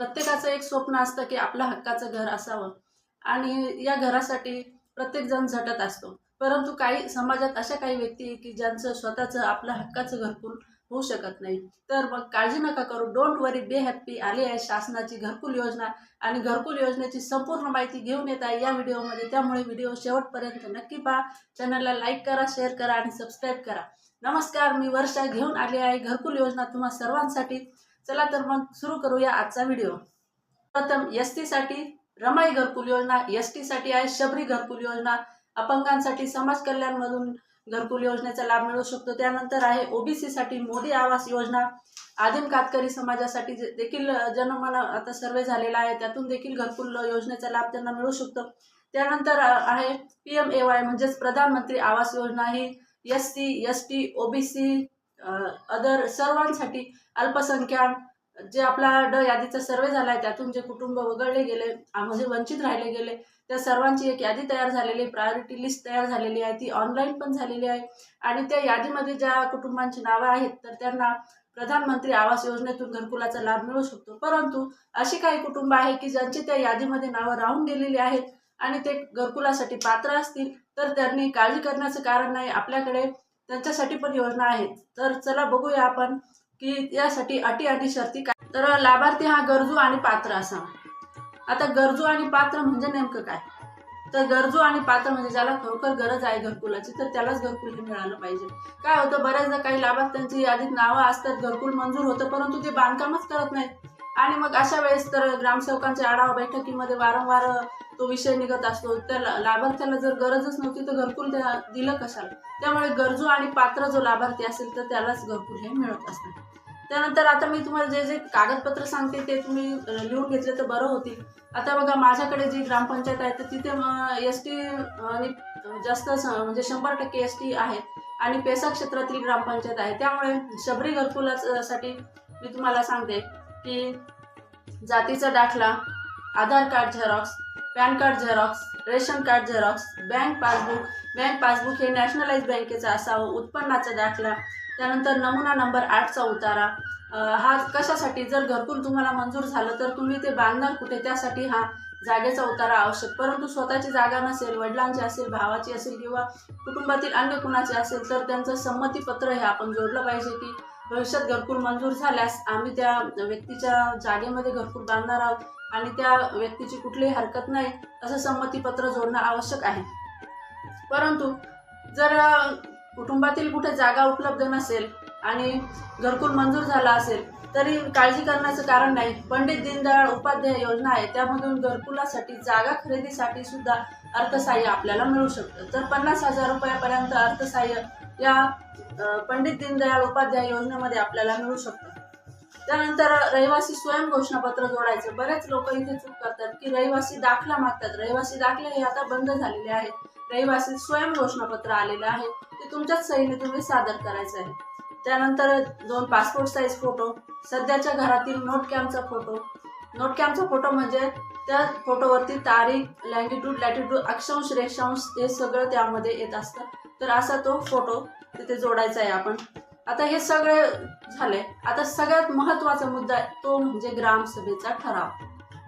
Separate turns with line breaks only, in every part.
प्रत्येकाचं एक स्वप्न असतं की आपलं हक्काचं घर असावं. आणि या घरासाठी प्रत्येकजण झटत असतो. परंतु काही समाजात अशा काही व्यक्ती आहे की ज्यांचं स्वतःचं आपलं हक्काचं घरकुल होऊ शकत नाही. तर मग काळजी नका करू. डोंट वरी बे हॅप्पी आली आहे शासनाची घरकुल योजना आणि घरकुल योजनेची संपूर्ण माहिती घेऊन येत आहे या व्हिडिओमध्ये. त्यामुळे व्हिडिओ शेवटपर्यंत नक्की पहा. चॅनलला लाईक करा शेअर करा आणि सबस्क्राईब करा. नमस्कार मी वर्षा घेऊन आली आहे. घरकुल योजना तुम्हा सर्वांसाठी चला तर मग सुरू करूया आजचा व्हिडिओ. प्रथम एससाठी रमाई घरकुल योजना. एससाठी आहे शबरी घरकुल योजना. अपंगांसाठी समाज कल्याणमधून घरकुल योजनेचा लाभ मिळू शकतो. त्यानंतर आहे ओबीसीसाठी मोदी आवास योजना. आदिम कातकरी समाजासाठी जे- देखील जनमन आता सर्वे झालेला आहे. त्यातून देखील घरकुल योजनेचा लाभ त्यांना मिळू शकतो. त्यानंतर आहे पी एम ए वाय म्हणजेच प्रधानमंत्री आवास योजना. ही S C S T OBC other सर्वांसाठी अल्पसंख्याक जे आपला ड यादीचा सर्वे झाला आहे त्यातून जे कुटुंब वगळले गेले म्हणजे वंचित राहिले गेले त्या सर्वांची एक यादी तयार झालेली प्रायोरिटी लिस्ट तयार झालेली आहे ती ऑनलाईन पण झालेली आहे. आणि त्या यादीमध्ये ज्या कुटुंबांची नावं आहेत तर त्यांना प्रधानमंत्री आवास योजनेतून घरकुलाचा लाभ मिळू शकतो. परंतु अशी काही कुटुंब आहे की ज्यांची त्या यादीमध्ये नावं राहून गेलेली आहेत आणि ते घरकुलासाठी पात्र असतील तर त्यांनी काळजी करण्याचं कारण नाही. आपल्याकडे त्यांच्यासाठी पण योजना आहेत. तर चला बघूया आपण की यासाठी अटी अटी शर्ती काय? तर लाभार्थी हा गरजू आणि पात्र असा. आता गरजू आणि पात्र म्हणजे नेमकं काय? तर गरजू आणि पात्र म्हणजे ज्याला खरोखर गरज आहे घरकुलाची तर त्यालाच घरकुल हे मिळालं पाहिजे. काय होतं? बऱ्याचदा काही लाभार्थ्यांची यादीत नावं असतात घरकुल मंजूर होतं परंतु ते बांधकामच करत नाहीत. आणि मग अशा वेळेस तर ग्रामसेवकांच्या आढावा बैठकीमध्ये वारंवार तो विषय निघत असतो. त्या लाभार्थ्याला जर गरजच नव्हती तर घरकुल त्या दिलं कशाला? त्यामुळे गरजू आणि पात्र जो लाभार्थी असेल तर त्यालाच घरकुल हे मिळत असतं. त्यानंतर आता मी तुम्हाला जे जे कागदपत्र सांगते ते तुम्ही लिहून घेतले तर बरं होतील. आता बघा माझ्याकडे जी ग्रामपंचायत आहे तर तिथे एस टी आणि जास्त म्हणजे शंभर टक्के एस टी आहे. आणि पेसा क्षेत्रातील ग्रामपंचायत आहे. त्यामुळे शबरी घरकुलासाठी मी तुम्हाला सांगते की जातीचा दाखला Aadhaar card xerox PAN card xerox ration card xerox bank passbook bank passbook हे नॅशनलाइज बँकेचं असावं उत्पन्नाचा दाखला त्यानंतर नमुना नंबर आठचा उतारा. हा कशासाठी? जर घरकुल तुम्हाला मंजूर झालं तर तुम्ही ते बांधणार कुठे? त्यासाठी हा जागेचा उतारा आवश्यक. परंतु स्वतःची जागा नसेल वडिलांची असेल भावाची असेल किंवा कुटुंबातील अन्य कुणाची असेल तर त्यांचं संमतीपत्र हे आपण जोडलं पाहिजे की भविष्यात घरकुल मंजूर झाल्यास आम्ही त्या व्यक्तीच्या जागेमध्ये घरकुल बांधणार आहोत आणि त्या व्यक्तीची कुठलीही हरकत नाही असं संमतीपत्र जोडणं आवश्यक आहे. परंतु जर कुटुंबातील कुठे जागा उपलब्ध नसेल आणि घरकुल मंजूर झाला असेल तरी काळजी करण्याचं कारण नाही. पंडित दीनदयाळ उपाध्याय योजना आहे त्यामधून घरकुलासाठी जागा खरेदीसाठी सुद्धा अर्थसहाय्य आपल्याला मिळू शकतं. तर पन्नास हजार रुपयापर्यंत अर्थसहाय्य या पंडित दीनदयाळ उपाध्याय योजनेमध्ये आपल्याला मिळू शकतं. त्यानंतर रहिवासी स्वयं घोषणापत्र जोडायचं. बरेच लोक इथे चूक करतात की रहिवासी दाखला मागतात. रहिवासी दाखले हे आता बंद झालेले आहेत. रहिवासी स्वयं घोषणापत्र आलेलं आहे. ते तुमच्याच सहीने तुम्ही सादर करायचं आहे. त्यानंतर दोन पासपोर्ट साईज फोटो सध्याच्या घरातील नोट कॅम्पचा फोटो नोट कॅम्पचा फोटो म्हणजे त्या फोटोवरती तारीख लँगिट्यूड लॅटिट्यूड अक्षांश रेषांश हे सगळं त्यामध्ये येत असतं. तर असा तो फोटो तिथे जोडायचा आहे आपण. आता हे सगळे झाले. आता सगळ्यात महत्त्वाचा मुद्दा आहे तो म्हणजे ग्रामसभेचा ठराव.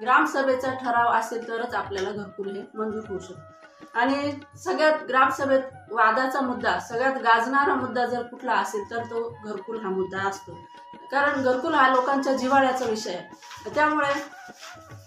ग्रामसभेचा ठराव असेल तरच आपल्याला घरकुल हे मंजूर होऊ शकतो. आणि सगळ्यात ग्रामसभेत वादाचा मुद्दा सगळ्यात गाजणारा मुद्दा जर कुठला असेल तर तो घरकुल हा मुद्दा असतो. कारण घरकुल हा लोकांच्या जिव्हाळ्याचा विषय आहे. त्यामुळे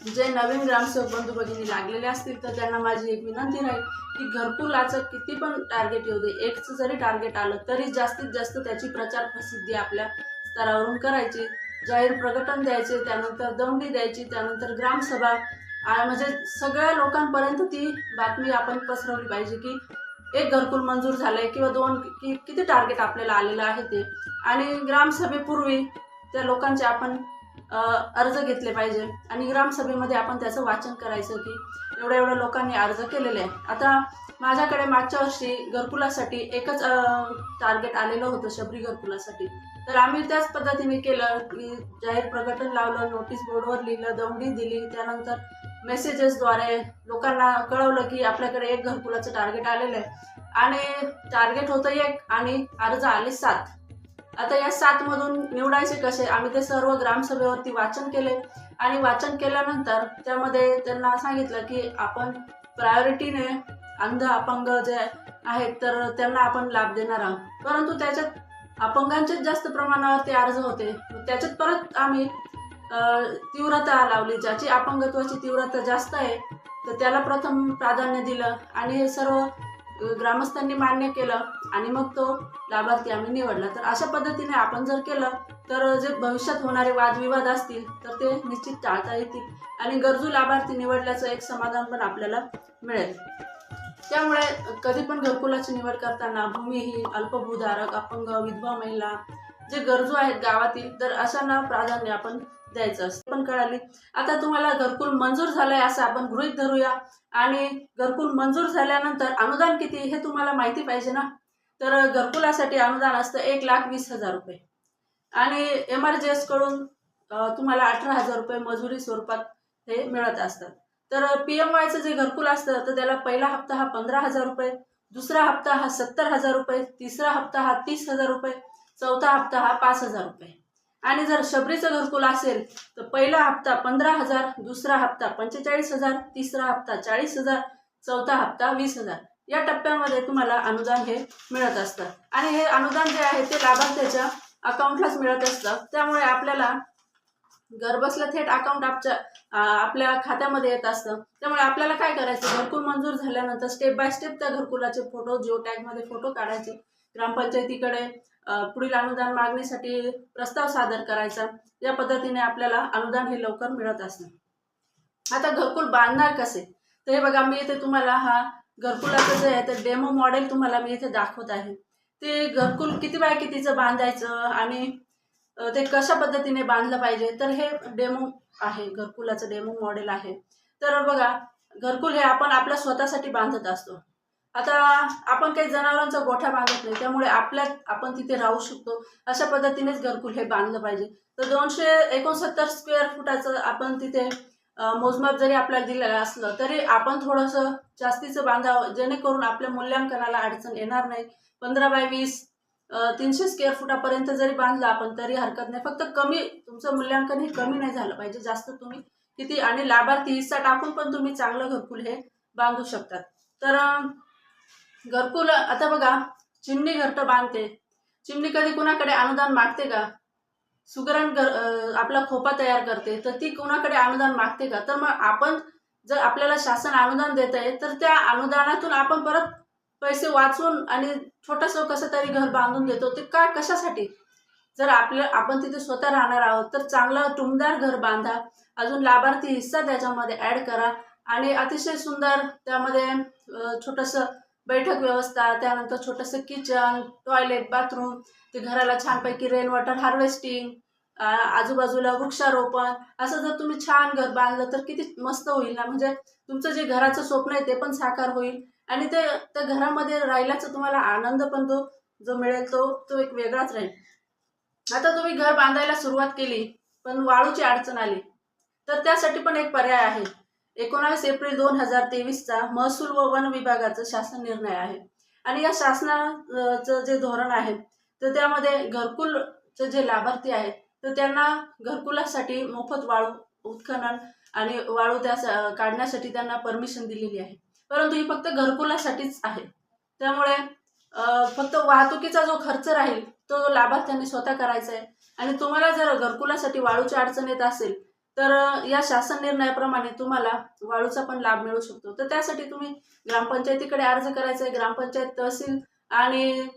जे नवीन ग्रामसेवक बंधू भगिनी लागलेले असतील तर त्यांना माझी एक विनंती राहील की घरकुलाचं किती पण टार्गेट येऊ दे. एकचं जरी टार्गेट आलं तरी जास्तीत जास्त त्याची प्रचार प्रसिद्धी आपल्या स्तरावरून करायची. जाहीर प्रकटन द्यायचे त्यानंतर दौंडी द्यायची त्यानंतर ग्रामसभा म्हणजे सगळ्या लोकांपर्यंत ती बातमी आपण पसरवली पाहिजे की एक घरकुल मंजूर झालंय किंवा दोन कि किती टार्गेट आपल्याला आलेलं आहे ते. आणि ग्रामसभेपूर्वी त्या लोकांचे आपण अर्ज घेतले पाहिजे. आणि ग्रामसभेमध्ये आपण त्याचं वाचन करायचं की एवढ्या एवढ्या लोकांनी अर्ज केलेले आहे आता माझ्याकडे मागच्या वर्षी घरकुलासाठी एकच टार्गेट आलेलं होतं शबरी घरकुलासाठी. तर आम्ही त्याच पद्धतीने केलं. की जाहीर प्रकटन लावलं नोटीस बोर्डवर लिहिलं दौंडी दिली. त्यानंतर मेसेजेसद्वारे लोकांना कळवलं की आपल्याकडे एक घरकुलाचं टार्गेट आलेलं आहे. आणि टार्गेट होतं एक आणि अर्ज आले सात. आता या सातमधून निवडायचे कसे? आम्ही ते सर्व ग्रामसभेवरती वाचन केले. आणि वाचन केल्यानंतर त्यामध्ये त्यांना सांगितलं की आपण प्रायोरिटीने अंध अपंग जे आहेत तर त्यांना आपण लाभ देणार आहोत. परंतु त्याच्यात अपंगांचेच जास्त प्रमाणावरती अर्ज होते. त्याच्यात परत आम्ही तीव्रता लावली ज्याची अपंगत्वाची तीव्रता जास्त आहे तर त्याला प्रथम प्राधान्य दिलं. आणि हे सर्व ग्रामस्थांनी मान्य केलं आणि मग तो लाभार्थी आम्ही निवडला. तर अशा पद्धतीने आपण जर केलं तर जे भविष्यात होणारे वादविवाद असतील तर ते निश्चित टाळता येतील आणि गरजू लाभार्थी निवडल्याचं एक समाधान पण आपल्याला मिळेल. त्यामुळे कधी पण घरकुलाची निवड करताना भूमिहीन अल्पभूधारक अपंग विधवा महिला जे गरजू आहेत गावातील तर अशांना प्राधान्य आपण द्यायचं असतं. पण कळाली. आता तुम्हाला घरकुल मंजूर झालंय असं आपण गृहित धरूया. आणि घरकुल मंजूर झाल्यानंतर अनुदान किती हे तुम्हाला माहिती पाहिजे ना? तर घरकुलासाठी अनुदान असतं एक लाख वीस हजार रुपये. आणि एम आर जी एसकडून तुम्हाला अठरा हजार रुपये मजुरी स्वरूपात हे मिळत असतात. तर पी एम वायचं जे घरकुल असतं तर त्याला पहिला हप्ता हा पंधरा हजार रुपये दुसरा हप्ता हा सत्तर हजार रुपये तिसरा हप्ता हा तीस हजार रुपये चौथा हप्ता हा पाच हजार रुपये. आणि जर शबरीचं घरकुल असेल तर पहिला हप्ता पंधरा हजार दुसरा हप्ता पंचेचाळीस हजार तिसरा हप्ता चाळीस हजार चौथा हप्ता वीस हजार. या टप्प्यामध्ये तुम्हाला अनुदान हे मिळत असतं. आणि हे अनुदान जे आहे ते लाभार्थ्याच्या अकाउंटलाच मिळत असतं. त्यामुळे आपल्याला घरबसल्या थेट अकाउंट आपच्या आपल्या खात्यामध्ये येत असतं. त्यामुळे आपल्याला काय करायचं? घरकुल मंजूर झाल्यानंतर स्टेप बाय स्टेप त्या घरकुलाचे फोटो जिओ टॅगमध्ये फोटो काढायचे. ग्रामपंचायतीकडे पुढील अनुदान मागणीसाठी प्रस्ताव सादर करायचा. या पद्धतीने आपल्याला अनुदान हे लवकर मिळत असतं आता घरकुल बांधणार कसे? तर हे बघा मी इथे तुम्हाला हा घरकुलाचं जे आहे ते डेमो मॉडेल तुम्हाला मी इथे दाखवत आहे. ते घरकुल किती बाय कितीचं बांधायचं आणि ते कशा पद्धतीने बांधलं पाहिजे? तर हे डेमो आहे घरकुलाचं डेमो मॉडेल आहे. तर बघा घरकुल हे आपण आपल्या स्वतःसाठी बांधत असतो. आता आपण काही जनावरांचा गोठा बांधत नाही त्यामुळे आपल्या आपण तिथे राहू शकतो. अशा पद्धतीनेच घरकुल हे बांधलं पाहिजे. तर दोनशे एकोणसत्तर स्क्वेअर फुटाचं आपण तिथे मोजमाप जरी आपल्याला दिलेलं असलं तरी आपण थोडंसं जास्तीचं बांधावं जेणेकरून आपल्या मूल्यांकनाला अडचण येणार नाही. पंधरा बाय वीस तीनशे स्क्वेअर फुटापर्यंत जरी बांधलं आपण तरी हरकत नाही. फक्त कमी तुमचं मूल्यांकन हे कमी नाही झालं पाहिजे जास्त तुम्ही किती आणि लाभार्थी हिस्सा टाकून पण तुम्ही चांगलं घरकुल हे बांधू शकतात. तर घरकुल आता बघा चिमणी घरटं बांधते. चिमणी कधी कुणाकडे अनुदान मागते का? सुगरण घर आपला खोपा तयार करते तर ती कुणाकडे अनुदान मागते का? तर मग आपण जर आपल्याला शासन अनुदान देत आहे तर त्या अनुदानातून आपण परत पैसे वाचून आणि छोटंसं कसं तरी घर बांधून देतो ते का कशासाठी? जर आपल्या आपण तिथे स्वतः राहणार आहोत तर चांगलं टुमदार घर बांधा अजून लाभार्थी हिस्सा त्याच्यामध्ये ॲड करा आणि अतिशय सुंदर त्यामध्ये छोटंसं बैठक व्यवस्था त्यानंतर छोटंसं किचन टॉयलेट बाथरूम ते घराला छानपैकी रेन वॉटर हार्वेस्टिंग आजूबाजूला वृक्षारोपण असं जर तुम्ही छान घर बांधलं तर किती मस्त होईल ना? म्हणजे तुमचं जे घराचं स्वप्न आहे ते पण साकार होईल आणि ते त्या घरामध्ये राहिल्याचा तुम्हाला आनंद पण तो जो मिळेल तो तो एक वेगळाच राहील. आता तुम्ही घर बांधायला सुरुवात केली पण वाळूची अडचण आली तर त्यासाठी पण एक पर्याय आहे. एकोणावीस एप्रिल दोन हजार तेवीसचा महसूल व वन विभागाचं शासन निर्णय आहे. आणि या शासनाचं जे धोरण आहे तर त्यामध्ये घरकुलचे जे लाभार्थी आहेत तर त्यांना घरकुलासाठी मोफत वाळू उत्खनन आणि वाळू त्या काढण्यासाठी त्यांना परमिशन दिलेली आहे. परंतु ही फक्त घरकुलासाठीच आहे. त्यामुळे फक्त वाहतुकीचा जो खर्च राहील तो लाभार्थ्यांनी स्वतः करायचा आहे. आणि तुम्हाला जर घरकुलासाठी वाळूची अडचण येत असेल तर या शासन निर्णयाप्रमाणे तुम्हाला वाळूचा पण लाभ मिळू शकतो. तर त्यासाठी तुम्ही ग्रामपंचायतीकडे अर्ज करायचा आहे ग्रामपंचायत तहसील आणि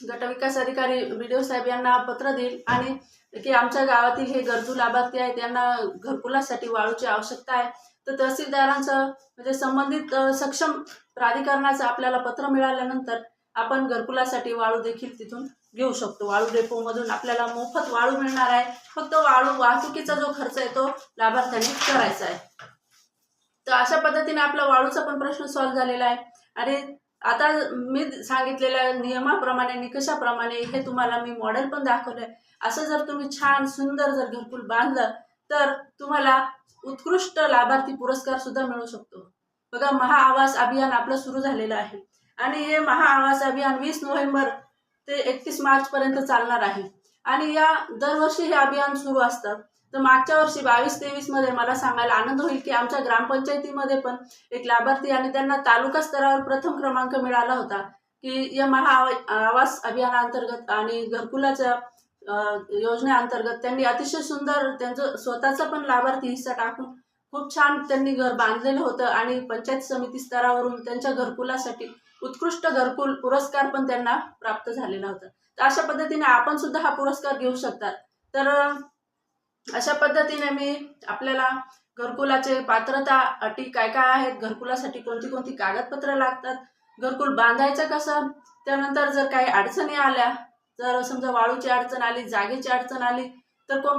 गटविकास अधिकारी बी डी ओ साहेब यांना पत्र देईल आणि की आमच्या गावातील हे गरजू लाभार्थी आहेत यांना घरकुलासाठी वाळूची आवश्यकता आहे. तर तहसीलदारांचं म्हणजे संबंधित सक्षम प्राधिकरणाचं आपल्याला पत्र मिळाल्यानंतर आपण घरकुलासाठी वाळू देखील तिथून घेऊ शकतो. वाळू डेपोमधून आपल्याला मोफत वाळू मिळणार आहे. फक्त वाळू वाहतुकीचा जो खर्च आहे तो लाभार्थ्यांनी करायचा आहे. तर अशा पद्धतीने आपला वाळूचा पण प्रश्न सॉल्व्ह झालेला आहे. आणि आता मी सांगितलेल्या नियमाप्रमाणे निकषाप्रमाणे हे तुम्हाला मी मॉडेल पण दाखवलंय. असं जर तुम्ही छान सुंदर जर घरकुल बांधलं तर तुम्हाला उत्कृष्ट लाभार्थी पुरस्कार सुद्धा मिळू शकतो. बघा महाआवास अभियान आपलं सुरू झालेलं आहे. आणि हे महाआवास अभियान वीस नोव्हेंबर ते एकतीस मार्चपर्यंत चालणार आहे. आणि या दरवर्षी हे अभियान सुरू असतं. तर मागच्या वर्षी बावीस तेवीसमध्ये मला सांगायला आनंद होईल की आमच्या ग्रामपंचायतीमध्ये पण एक लाभार्थी आणि त्यांना तालुका स्तरावर प्रथम क्रमांक मिळाला होता की या महा आवास अभियानाअंतर्गत आणि घरकुलाच्या योजनेअंतर्गत त्यांनी अतिशय सुंदर त्यांचं स्वतःचा पण लाभार्थी हिस्सा टाकून खूप छान त्यांनी घर बांधलेलं होतं आणि पंचायत समिती स्तरावरून त्यांच्या घरकुलासाठी उत्कृष्ट घरकुल पुरस्कार पण त्यांना प्राप्त झालेला होता तर अशा पद्धतीने आपण सुद्धा हा पुरस्कार घेऊ शकतात. तर अशा पद्धतीने मी आपल्याला घरकुलाचे पात्रता अटी काय काय आहेत घरकुलासाठी कोणती कोणती कागदपत्र लागतात घरकुल बांधायचं कसं त्यानंतर जर काही अडचणी आल्या जर समजा वाळूची अडचण आली जागेची अडचण आली तर कोण